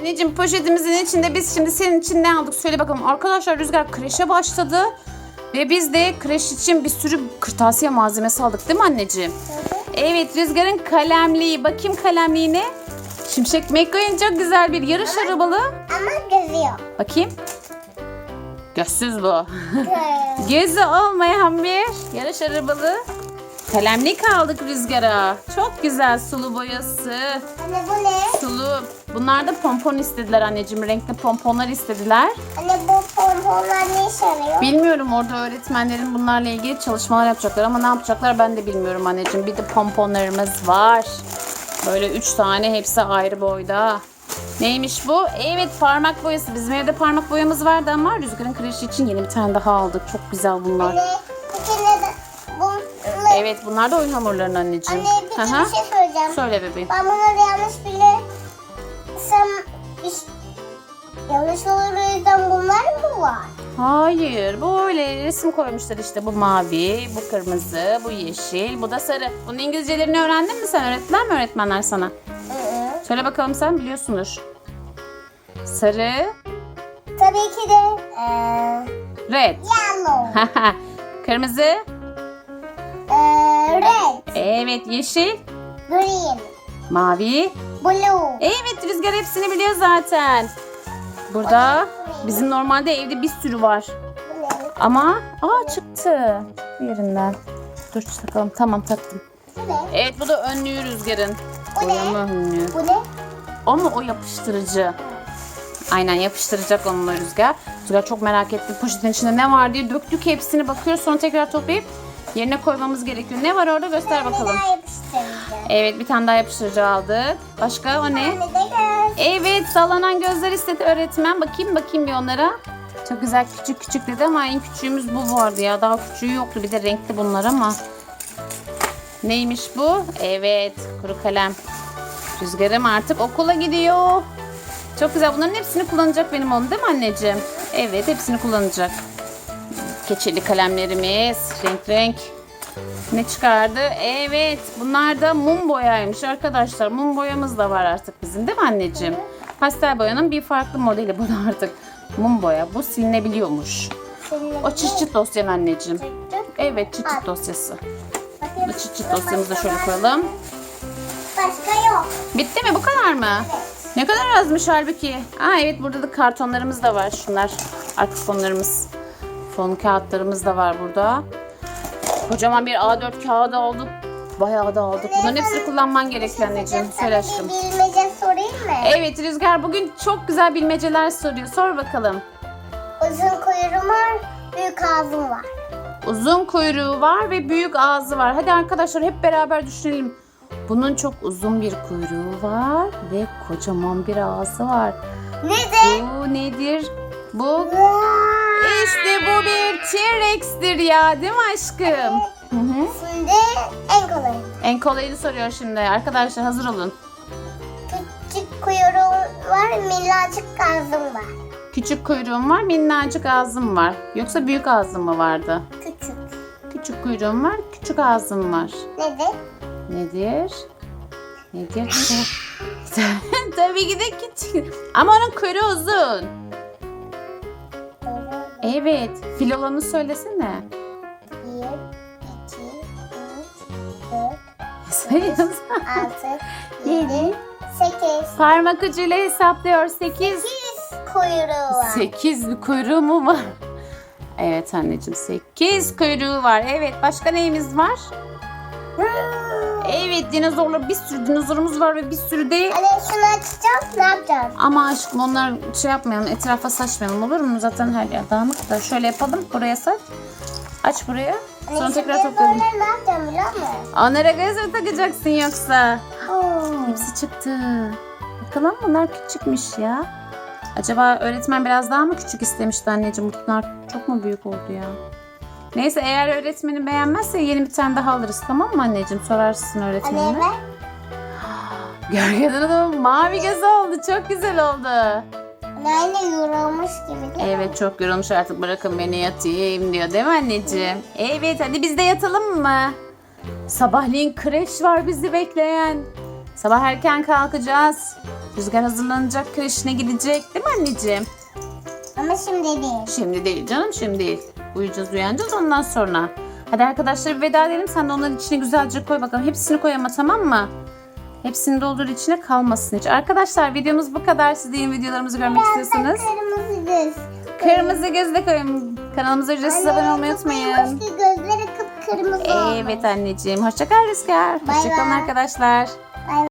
Anneciğim poşetimizin içinde biz şimdi senin için ne aldık söyle bakalım. Arkadaşlar Rüzgar kreşe başladı. Ve biz de kreş için bir sürü kırtasiye malzemesi aldık değil mi anneciğim? Evet Rüzgar'ın kalemliği. Bakayım kalemliğine. Şimşek McQueen çok güzel bir yarış arabalı. Ama gözüyor. Bakayım. Gözsüz bu. Gözü olmayan bir yarış arabalı kalemlik aldık Rüzgar'a. Çok güzel sulu boyası. Anne bu ne? Sulu. Bunlar da pompon istediler anneciğim. Renkli pomponlar istediler. Anne bu pomponlar ne işe yarıyor? Bilmiyorum orada öğretmenlerin bunlarla ilgili çalışmalar yapacaklar ama ne yapacaklar ben de bilmiyorum anneciğim. Bir de pomponlarımız var. Böyle üç tane hepsi ayrı boyda. Neymiş bu? Evet parmak boyası. Bizim evde parmak boyamız vardı ama Rüzgar'ın kreşi için yeni bir tane daha aldık. Çok güzel bunlar. Anne neden? Bu, Evet bunlar da oyun hamurlarının anneciğim. Anne Hı hı. bir şey söyleyeceğim. Söyle bebeğim. Ben bunları yanlış bile... Sen... Yanlış olur o yüzden bunlar mı var? Hayır böyle resim koymuşlar işte bu mavi, bu kırmızı, bu yeşil, bu da sarı. Bunun İngilizcelerini öğrendin mi sen? Öğrettiler mi öğretmenler sana? Hı. Söyle bakalım sen biliyorsundur. Sarı, Tabii ki de... Eee... red. yellow. kırmızı. Red. evet yeşil, Green. mavi. Blue. Evet Rüzgar hepsini biliyor zaten. Burada bizim normalde evde bir sürü var. Ama aa çıktı yerinden. Dur takalım tamam taktım. Evet bu da önlüğü Rüzgar'ın. Boyama önlüğü. Bu ne? O mu o yapıştırıcı? Aynen yapıştıracak onunla Rüzgar. Rüzgar çok merak etti. Poşetin içinde ne var diye döktük hepsini bakıyoruz. Sonra tekrar toplayıp yerine koymamız gerekiyor. Ne var orada göster bakalım. Ne daha? Evet bir tane daha yapıştırıcı aldık. Başka o ne? Evet sallanan gözler istedi öğretmen. Bakayım bakayım bir onlara. Çok güzel küçük küçük dedi ama en küçüğümüz bu vardı ya. Daha küçüğü yoktu. Bir de renkli bunlar ama. Neymiş bu? Evet kuru kalem. Rüzgarım artık okula gidiyor. Çok güzel. Bunların hepsini kullanacak benim oğlum değil mi anneciğim? Evet hepsini kullanacak. Keçeli kalemlerimiz. Renk renk. Ne çıkardı? Evet. Bunlar da mum boyaymış arkadaşlar. Mum boyamız da var artık bizim değil mi anneciğim? Pastel boyanın bir farklı modeli bu da artık. Mum boya. Bu silinebiliyormuş. O çıt çıt dosyan anneciğim. Evet çıt çıt dosyası. Bu çıt çıt dosyamızı da şöyle koyalım. Başka yok. Bitti mi? Bu kadar mı? Ne kadar azmış halbuki. Aa evet burada da kartonlarımız da var. Şunlar arka fonlarımız. Fon kağıtlarımız da var burada. Kocaman bir A4 kağıdı aldık. Bayağı da aldık. Bunların hepsini kullanman gerekiyor anneciğim. Söyle aşkım. Bilmece sorayım mı? Evet Rüzgar bugün çok güzel bilmeceler soruyor. Sor bakalım. Uzun kuyruğum var, büyük ağzım var. Uzun kuyruğu var ve büyük ağzı var. Hadi arkadaşlar hep beraber düşünelim. Bunun çok uzun bir kuyruğu var ve kocaman bir ağzı var. Nedir? Bu nedir? Bu işte bu bir T-Rex'tir ya değil mi aşkım? Hı hı. Şimdi en kolay. En kolayını soruyor şimdi. Arkadaşlar hazır olun. Küçük kuyruğum var, minnacık ağzım var. Küçük kuyruğum var, minnacık ağzım var. Yoksa büyük ağzım mı vardı? Küçük. Küçük kuyruğum var, küçük ağzım var. Nedir? Nedir? Nedir? Tabii ki de küçük. Ama onun kuyruğu uzun. Evet. Fil olanı söylesene. Bir, iki, üç, dört, Sayıyoruz. altı, Yedi. yedi, sekiz. Parmak ucuyla hesaplıyor. 8. Sekiz kuyruğu var. 8 kuyruğu mu var? Evet anneciğim 8 kuyruğu var. Evet başka neyimiz var? Evet dinozorlar bir sürü dinozorumuz var ve bir sürü de Hani şunu açacağız, ne yapacağız? ama aşkım onlar şey yapmayalım etrafa saçmayalım olur mu? Zaten her yer dağınık da şöyle yapalım buraya saç. Aç buraya. Hani Sonra tekrar toplayalım. Ne yapacağım biliyor musun? Göz mü takacaksın yoksa? Oo. Hepsi çıktı. Bakalım bunlar küçükmüş ya. Acaba öğretmen biraz daha mı küçük istemişti anneciğim? Bunlar çok mu büyük oldu ya? Neyse eğer öğretmenin beğenmezse yeni bir tane daha alırız tamam mı anneciğim? Sorarsın Anne öğretmenine. ben Gölgeden Hanım mavi göz oldu. Çok güzel oldu. Anne yorulmuş gibi değil mi? Evet çok yorulmuş artık bırakın beni yatayım diyor değil mi anneciğim? Evet hadi biz de yatalım mı? Sabahleyin kreş var bizi bekleyen. Sabah erken kalkacağız. Rüzgar hazırlanacak, kreşine gidecek değil mi anneciğim? Ama şimdi değil. Şimdi değil canım, şimdi değil. Uyuyacağız, uyanacağız ondan sonra. Hadi arkadaşlar bir veda edelim. Sen de onların içine güzelce koy bakalım. Hepsini koy ama tamam mı? Hepsini doldur içine kalmasın hiç. Arkadaşlar videomuz bu kadar. Siz de yeni videolarımızı görmek Biraz istiyorsanız. kırmızı göz. Kırmızı gözle koyun. Kanalımıza ücretsiz abone olmayı unutmayın. gözleri kıpkırmızı olmuş. Evet anneciğim. Hoşçakal Rüzgar. Bay Hoşçakalın bay. arkadaşlar. Bay